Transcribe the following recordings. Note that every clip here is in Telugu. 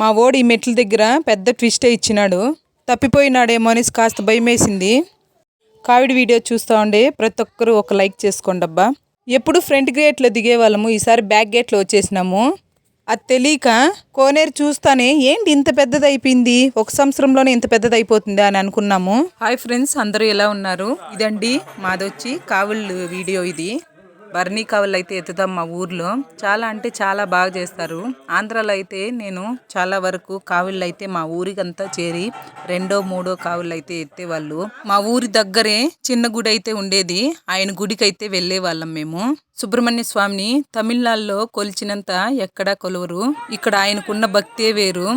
మా ఓడి ఈ మెట్ల దగ్గర పెద్ద ట్విస్టే ఇచ్చినాడు. తప్పిపోయినాడేమో అనేసి కాస్త భయమేసింది. కావిడి వీడియో చూస్తూ ఉండే ప్రతి ఒక్కరూ ఒక లైక్ చేసుకోండి అబ్బా. ఎప్పుడు ఫ్రంట్ గేట్లో దిగేవాళ్ళము ఈసారి బ్యాక్ గేట్లో వచ్చేసినాము. అది తెలియక కోనేరు చూస్తానే ఏంటి ఇంత పెద్దది అయిపోయింది ఒక సంవత్సరంలోనే ఇంత పెద్దది అయిపోతుందా అని అనుకున్నాము. హాయ్ ఫ్రెండ్స్ అందరూ ఎలా ఉన్నారు? ఇదండి మాదొచ్చి కావుళ్ళు వీడియో ఇది. బర్నీ కావులు అయితే ఎత్తుతాం మా ఊర్లో. చాలా అంటే చాలా బాగా చేస్తారు. ఆంధ్రాలో అయితే నేను చాలా వరకు కావుళ్ళు అయితే మా ఊరికంతా చేరి రెండో మూడో కావుళ్ళు అయితే ఎత్తేవాళ్ళు. మా ఊరి దగ్గరే చిన్న గుడి అయితే ఉండేది. ఆయన గుడికి అయితే వెళ్ళే వాళ్ళం మేము. సుబ్రహ్మణ్య స్వామిని తమిళనాడులో కొలిచినంత ఎక్కడా కొలువరు. ఇక్కడ ఆయనకున్న భక్తే వేరు.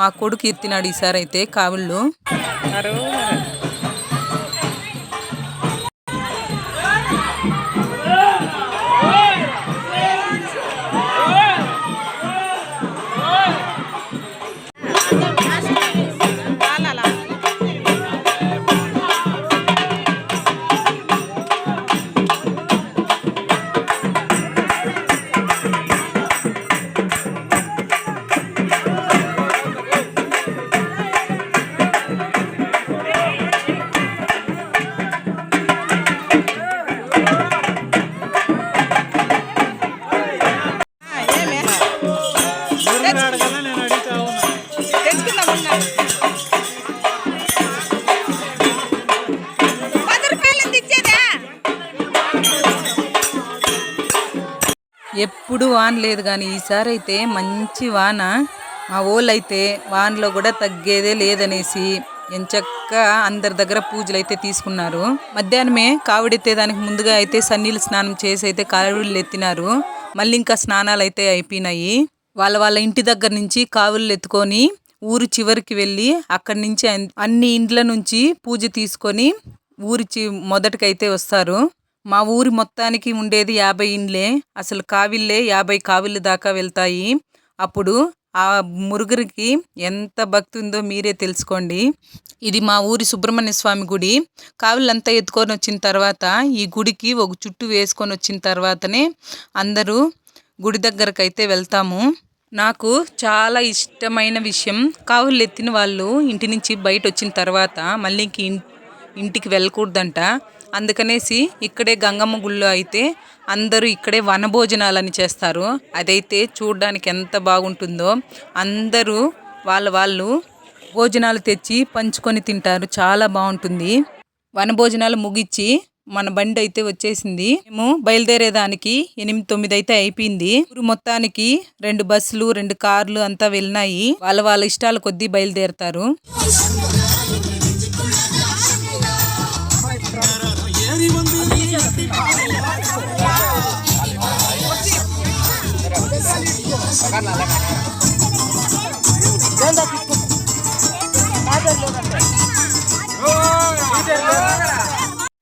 మా కొడుకు ఎత్తినాడు ఈసారి అయితే కావుళ్ళు. ఎప్పుడు వాన లేదు కానీ ఈసారి అయితే మంచి వాన? మా ఊళ్ళో అయితే వానలో కూడా తగ్గేదే లేదనేసి ఎంచక్క అందరి దగ్గర పూజలు అయితే తీసుకున్నారు. మధ్యాహ్నమే కావిడెత్తే దానికి ముందుగా అయితే సన్నీళ్ళు స్నానం చేసి అయితే కావిళ్ళు ఎత్తినారు. మళ్ళీ ఇంకా స్నానాలు అయితే అయిపోయినాయి. వాళ్ళ వాళ్ళ ఇంటి దగ్గర నుంచి కావులు ఎత్తుకొని ఊరు చివరికి వెళ్ళి అక్కడి నుంచి అన్- అన్ని ఇండ్ల నుంచి పూజ తీసుకొని ఊరి చి మొదటికైతే వస్తారు. మా ఊరి మొత్తానికి ఉండేది యాభై ఇండ్లే. అసలు కావిళ్ళే యాభై కావిళ్ళు దాకా వెళ్తాయి. అప్పుడు ఆ మురుగురికి ఎంత భక్తి ఉందో మీరే తెలుసుకోండి. ఇది మా ఊరి సుబ్రహ్మణ్య స్వామి గుడి. కావిళ్ళంతా ఎత్తుకొని వచ్చిన తర్వాత ఈ గుడికి ఒక చుట్టూ వేసుకొని వచ్చిన తర్వాతనే అందరూ గుడి దగ్గరకు అయితే వెళ్తాము. నాకు చాలా ఇష్టమైన విషయం కావులు ఎత్తిన వాళ్ళు ఇంటి నుంచి బయట వచ్చిన తర్వాత మళ్ళీ ఇంటికి వెళ్ళకూడదంట. అందుకనేసి ఇక్కడే గంగమ్మ గుళ్ళో అయితే అందరూ ఇక్కడే వనభోజనాలని చేస్తారు. అదైతే చూడడానికి ఎంత బాగుంటుందో అందరూ వాళ్ళ వాళ్ళు భోజనాలు తెచ్చి పంచుకొని తింటారు. చాలా బాగుంటుంది. వనభోజనాలు ముగిచ్చి మన బండి అయితే వచ్చేసింది. మేము బయలుదేరేదానికి ఎనిమిది తొమ్మిది అయితే అయిపోయింది. ఊరు మొత్తానికి రెండు బస్సులు రెండు కార్లు అంతా వెళ్ళినాయి. వాళ్ళ వాళ్ళ ఇష్టాల కొద్దీ బయలుదేరతారు.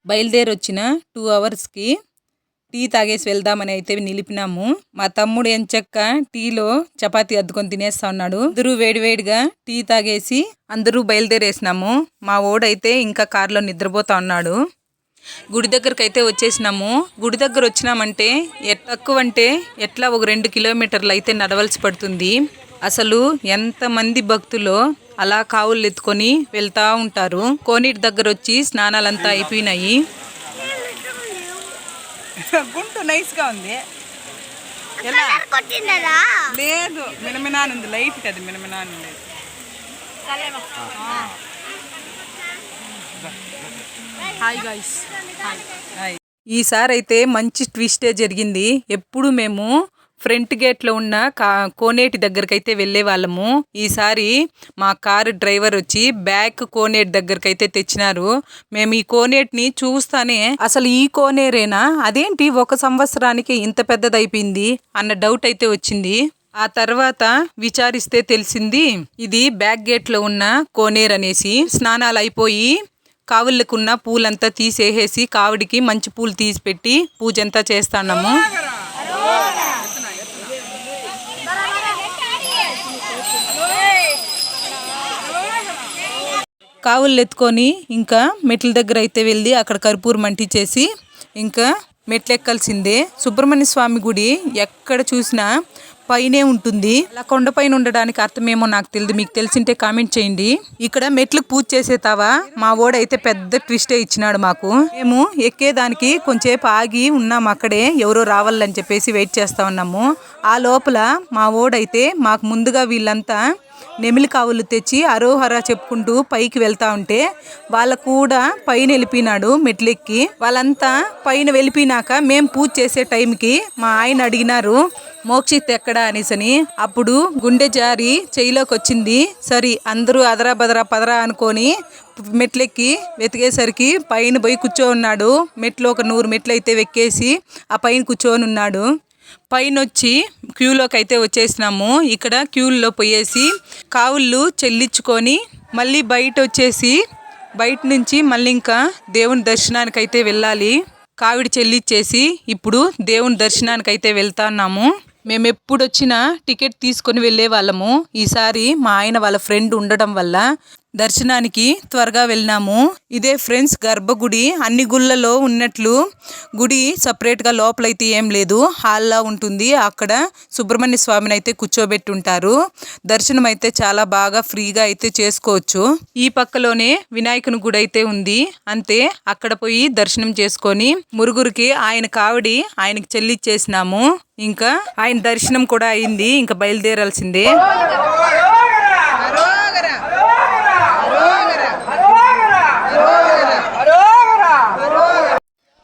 బయలుదేరి వచ్చిన టూ అవర్స్కి టీ తాగేసి వెళ్దామని అయితే నిలిపినాము. మా తమ్ముడు ఎంచక్క టీలో చపాతి అద్దుకొని తినేస్తా ఉన్నాడు. అందరూ వేడివేడిగా టీ తాగేసి అందరూ బయలుదేరేసినాము. మా ఓడైతే ఇంకా కారులో నిద్రపోతా ఉన్నాడు. గుడి దగ్గరకు అయితే వచ్చేసినాము. గుడి దగ్గర వచ్చినామంటే ఎట్ తక్కువ అంటే ఎట్లా ఒక రెండు కిలోమీటర్లు అయితే నడవలసి పడుతుంది. అసలు ఎంతమంది భక్తులో అలా కావులు ఎత్తుకొని వెళ్తా ఉంటారు. కోనేటి దగ్గర వచ్చి స్నానాలంతా అయిపోయినాయి. గుంటు నైస్గా ఉంది. ఎలా? లేదు మినమినాన్ ఉంది లైట్ కదా మినమినాన్ ఈసారి అయితే మంచి ట్విస్టే జరిగింది. ఎప్పుడు మేము ఫ్రంట్ గేట్లో ఉన్న కా కోనేటి దగ్గరకైతే వెళ్ళే వాళ్ళము. ఈసారి మా కారు డ్రైవర్ వచ్చి బ్యాక్ కోనేటి దగ్గరకైతే తెచ్చినారు. మేము ఈ కోనేటిని చూస్తానే అసలు ఈ కోనేరేనా? అదేంటి ఒక సంవత్సరానికి ఇంత పెద్దదైపోయింది అన్న డౌట్ అయితే వచ్చింది. ఆ తర్వాత విచారిస్తే తెలిసింది ఇది బ్యాక్ గేట్లో ఉన్న కోనేరు అనేసి స్నానాలు అయిపోయి కావులకున్న పూలంతా తీసేసేసి కావిడికి మంచి పూలు తీసి పెట్టి పూజ అంతా కావులు ఎత్తుకొని ఇంకా మెట్ల దగ్గర అయితే వెళ్ళి అక్కడ కర్పూరం అంటించేసి ఇంకా మెట్లెక్కాల్సిందే. సుబ్రహ్మణ్య స్వామి గుడి ఎక్కడ చూసినా పైనే ఉంటుంది. అలా కొండపైన ఉండడానికి అర్థమేమో నాకు తెలియదు మీకు తెలిసింటే కామెంట్ చేయండి. ఇక్కడ మెట్లకు పూజ చేసేతావా? మా ఓడైతే పెద్ద ట్విస్టే ఇచ్చినాడు మాకు. మేము ఎక్కేదానికి కొంచెంసేపు ఆగి ఉన్నాం అక్కడే. ఎవరో రావాలని చెప్పేసి వెయిట్ చేస్తా ఉన్నాము. ఆ లోపల మా ఓడైతే మాకు ముందుగా వీళ్ళంతా నెమిలి కావులు తెచ్చి అరోహర చెప్పుకుంటూ పైకి వెళ్తా ఉంటే వాళ్ళ కూడా పైన వెళ్ళిపోయినాడు మెట్లెక్కి. వాళ్ళంతా పైన వెళ్ళిపోయినాక మేము పూజ చేసే టైంకి మా ఆయన అడిగినారు మోక్షిత్ ఎక్కడా? అనేసని. అప్పుడు గుండె జారి చెయ్యిలోకి వచ్చింది. సరి అందరూ అదరా బదరా పదరా అనుకొని మెట్లెక్కి వెతికేసరికి పైన పోయి కూర్చోన్నాడు మెట్లు ఒక నూరు మెట్లు అయితే వెక్కేసి ఆ పైన కూర్చొని ఉన్నాడు పైన వచ్చి క్యూలోకి అయితే వచ్చేసినాము. ఇక్కడ క్యూల్లో పోయేసి కావుళ్ళు చెల్లించుకొని మళ్ళీ బయట వచ్చేసి బయట నుంచి మళ్ళీ ఇంకా దేవుని దర్శనానికి అయితే వెళ్ళాలి. కావిడి చెల్లిచ్చేసి ఇప్పుడు దేవుని దర్శనానికి అయితే వెళ్తున్నాము. మేము ఎప్పుడు వచ్చినా టికెట్ తీసుకొని వెళ్ళే వాళ్ళము ఈసారి మా ఆయన వాళ్ళ ఫ్రెండ్ ఉండడం వల్ల దర్శనానికి త్వరగా వెళ్ళినాము. ఇదే ఫ్రెండ్స్ గర్భగుడి అన్ని గుళ్ళలో ఉన్నట్లు గుడి సపరేట్గా లోపలైతే ఏం లేదు. హాల్లా ఉంటుంది. అక్కడ సుబ్రహ్మణ్య స్వామిని అయితే కూర్చోబెట్టి ఉంటారు దర్శనం అయితే చాలా బాగా ఫ్రీగా అయితే చేసుకోవచ్చు. ఈ పక్కలోనే వినాయకుని గుడి అయితే ఉంది. అంతే అక్కడ పోయి దర్శనం చేసుకొని మురుగురికి ఆయన కావిడి ఆయనకి చెల్లిచ్చేసినాము. ఇంకా ఆయన దర్శనం కూడా అయింది. ఇంకా బయలుదేరాల్సిందే.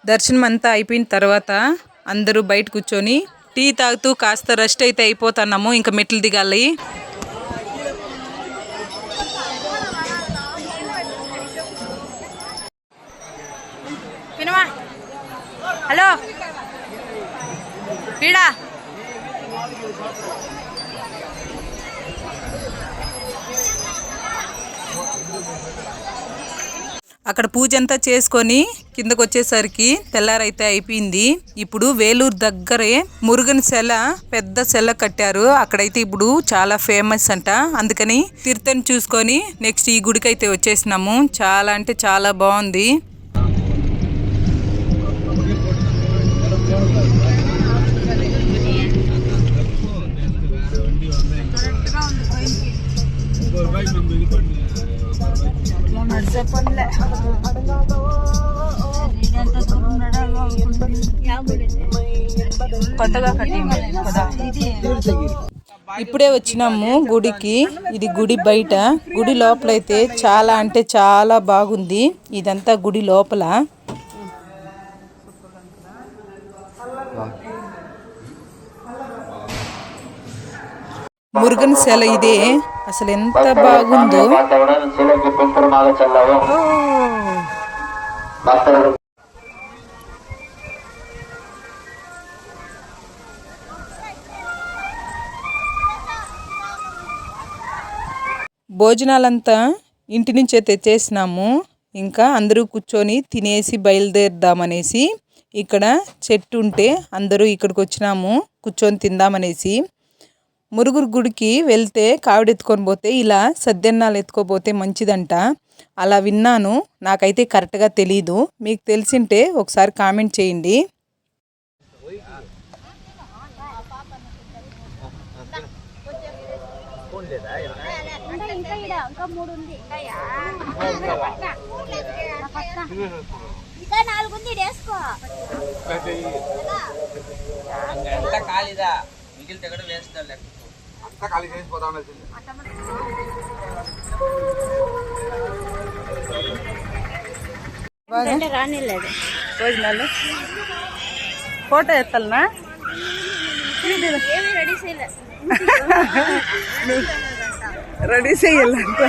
దర్శనం అంతా అయిపోయిన తర్వాత అందరూ బయట కూర్చొని టీ తాగుతూ కాస్త రెస్ట్ అయితే అయిపోతున్నాము ఇంకా మెట్లు దిగాలి. హలో? పీడా అక్కడ పూజ అంతా చేసుకొని కిందకు వచ్చేసరికి తెల్లారైతే అయిపోయింది. ఇప్పుడు వేలూరు దగ్గరే మురుగన్ సెల పెద్ద సెల కట్టారు. అక్కడైతే ఇప్పుడు చాలా ఫేమస్ అంట. అందుకని తీర్థని చూసుకొని నెక్స్ట్ ఈ గుడికి అయితే వచ్చేసినాము. చాలా అంటే చాలా బాగుంది. కొత్తగా కట్టింది ఇప్పుడే వచ్చినాము గుడికి. ఇది గుడి బయట. గుడి లోపలైతే చాలా అంటే చాలా బాగుంది. ఇదంతా గుడి లోపల. మురుగన్ సెల ఇదే. అసలు ఎంత బాగుందో. భోజనాలంతా ఇంటి నుంచే తెచ్చేసినాము. ఇంకా అందరూ కూర్చొని తినేసి బయలుదేరుదామనేసి ఇక్కడ చెట్టు ఉంటే అందరూ ఇక్కడికి వచ్చినాము కూర్చొని తిందామనేసి. మురుగురు గుడికి వెళ్తే కావిడెత్తుకొని పోతే ఇలా సద్దెన్నాలు ఎత్తుకోపోతే మంచిదంట. అలా విన్నాను. నాకైతే కరెక్ట్గా తెలీదు. మీకు తెలిసింటే ఒకసారి కామెంట్ చేయండి. ఇంకా ఇంకా ఈడ ఇంకా మూడు ఉంది ఇంకా నాలుగు ఉంది ఈడ వేసుకో ఎంత ఖాళీదా? మిగిలితే కూడా వేస్ట్ లెక్క అంటే రానిలేదు భోజనాలు ఫోటో ఎత్తాలనా ఏమి రెడీ చేయలే రెడీ చేయాలంట